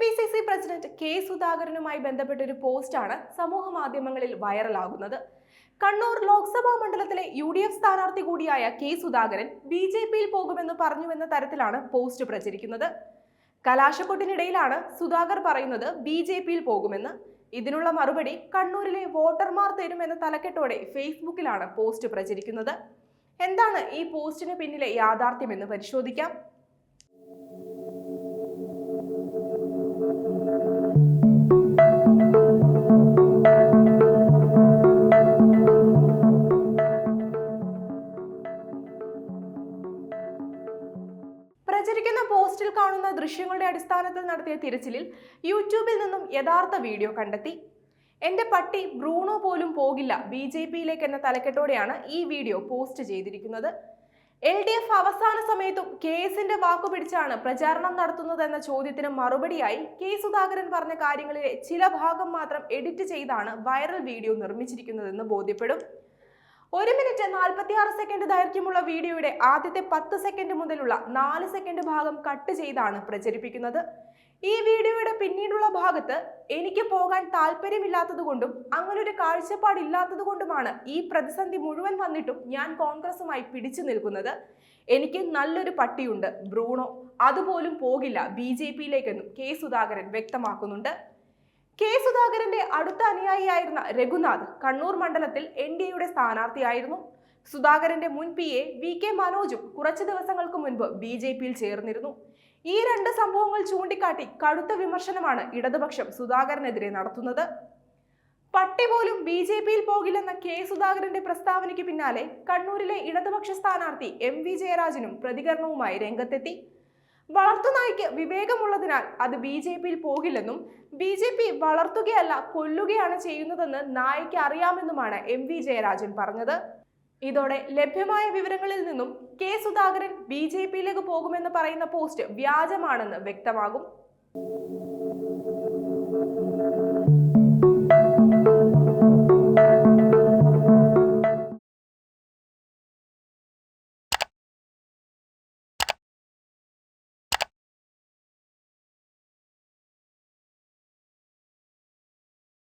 P C C president K സുധാകരനുമായി ബന്ധപ്പെട്ട ഒരു പോസ്റ്റാണ് സമൂഹ മാധ്യമങ്ങളിൽ വൈറലാകുന്നത്. കണ്ണൂർ ലോക്സഭാ മണ്ഡലത്തിലെ യു ഡി എഫ് സ്ഥാനാർത്ഥി കൂടിയായ കെ സുധാകരൻ ബി ജെ പിയിൽ പോകുമെന്ന് പറഞ്ഞുവെന്ന തരത്തിലാണ് പോസ്റ്റ് പ്രചരിക്കുന്നത്. കലാശക്കൊട്ടിനിടയിലാണ് സുധാകർ പറയുന്നത് ബി ജെ പിയിൽ പോകുമെന്ന്. ഇതിനുള്ള മറുപടി കണ്ണൂരിലെ വോട്ടർമാർ തരുമെന്ന തലക്കെട്ടോടെ ഫേസ്ബുക്കിലാണ് പോസ്റ്റ് പ്രചരിക്കുന്നത്. എന്താണ് ഈ പോസ്റ്റിന് പിന്നിലെ യാഥാർത്ഥ്യമെന്ന് പരിശോധിക്കാം. പോസ്റ്റിൽ കാണുന്ന ദൃശ്യങ്ങളുടെ അടിസ്ഥാനത്തിൽ നടത്തിയ തിരച്ചിലിൽ യൂട്യൂബിൽ നിന്നും യഥാർത്ഥ വീഡിയോ കണ്ടെത്തി. എന്റെ പട്ടി ബ്രൂണോ പോലും പോകില്ല ബി ജെ പിയിലേക്ക് എന്ന തലക്കെട്ടോടെയാണ് ഈ വീഡിയോ പോസ്റ്റ് ചെയ്തിരിക്കുന്നത്. എൽ ഡി എഫ് അവസാന സമയത്തും കെ എസിന്റെ വാക്കു പിടിച്ചാണ് പ്രചാരണം നടത്തുന്നതെന്ന ചോദ്യത്തിന് മറുപടിയായി കെ സുധാകരൻ പറഞ്ഞ കാര്യങ്ങളിലെ ചില ഭാഗം മാത്രം എഡിറ്റ് ചെയ്താണ് വൈറൽ വീഡിയോ നിർമ്മിച്ചിരിക്കുന്നതെന്ന് ബോധ്യപ്പെടും. ഒരു മിനിറ്റ് നാൽപ്പത്തി ആറ് സെക്കൻഡ് ദൈർഘ്യമുള്ള വീഡിയോയുടെ ആദ്യത്തെ പത്ത് സെക്കൻഡ് മുതലുള്ള നാല് സെക്കൻഡ് ഭാഗം കട്ട് ചെയ്താണ് പ്രചരിപ്പിക്കുന്നത്. ഈ വീഡിയോയുടെ പിന്നീടുള്ള ഭാഗത്ത് എനിക്ക് പോകാൻ താല്പര്യമില്ലാത്തതുകൊണ്ടും അങ്ങനൊരു കാഴ്ചപ്പാടില്ലാത്തത് കൊണ്ടുമാണ് ഈ പ്രതിസന്ധി മുഴുവൻ വന്നിട്ടും ഞാൻ കോൺഗ്രസുമായി പിടിച്ചു നിൽക്കുന്നത്. എനിക്ക് നല്ലൊരു പട്ടിയുണ്ട് ബ്രൂണോ. അതുപോലും പോകില്ല. ബി ജെ പിയിലേക്കെന്നും കെ സുധാകരൻ വ്യക്തമാക്കുന്നുണ്ട്. കെ സുധാകരന്റെ അടുത്ത അനുയായിയായിരുന്ന രഘുനാഥ് കണ്ണൂർ മണ്ഡലത്തിൽ എൻ ഡി എയുടെ സ്ഥാനാർത്ഥിയായിരുന്നു. സുധാകരന്റെ മുൻ പി എ വി കെ മനോജും കുറച്ചു ദിവസങ്ങൾക്ക് മുൻപ് ബി ജെ പിയിൽ ചേർന്നിരുന്നു. ഈ രണ്ട് സംഭവങ്ങൾ ചൂണ്ടിക്കാട്ടി കടുത്ത വിമർശനമാണ് ഇടതുപക്ഷം സുധാകരനെതിരെ നടത്തുന്നത്. പട്ടി പോലും ബി ജെ പിയിൽ പോകില്ലെന്ന കെ സുധാകരന്റെ പ്രസ്താവനയ്ക്ക് പിന്നാലെ കണ്ണൂരിലെ ഇടതുപക്ഷ സ്ഥാനാർത്ഥി എം വി ജയരാജനും പ്രതികരണവുമായി രംഗത്തെത്തി. വളർത്തുനായ്ക്ക് വിവേകമുള്ളതിനാൽ അത് ബി ജെ പിയിൽ പോകില്ലെന്നും ബി ജെ പി വളർത്തുകയല്ല കൊല്ലുകയാണ് ചെയ്യുന്നതെന്ന് നായയ്ക്ക് അറിയാമെന്നുമാണ് എം വി ജയരാജൻ പറഞ്ഞത്. ഇതോടെ ലഭ്യമായ വിവരങ്ങളിൽ നിന്നും കെ സുധാകരൻ ബി ജെ പിയിലേക്ക് പോകുമെന്ന് പറയുന്ന പോസ്റ്റ് വ്യാജമാണെന്ന് വ്യക്തമാകും.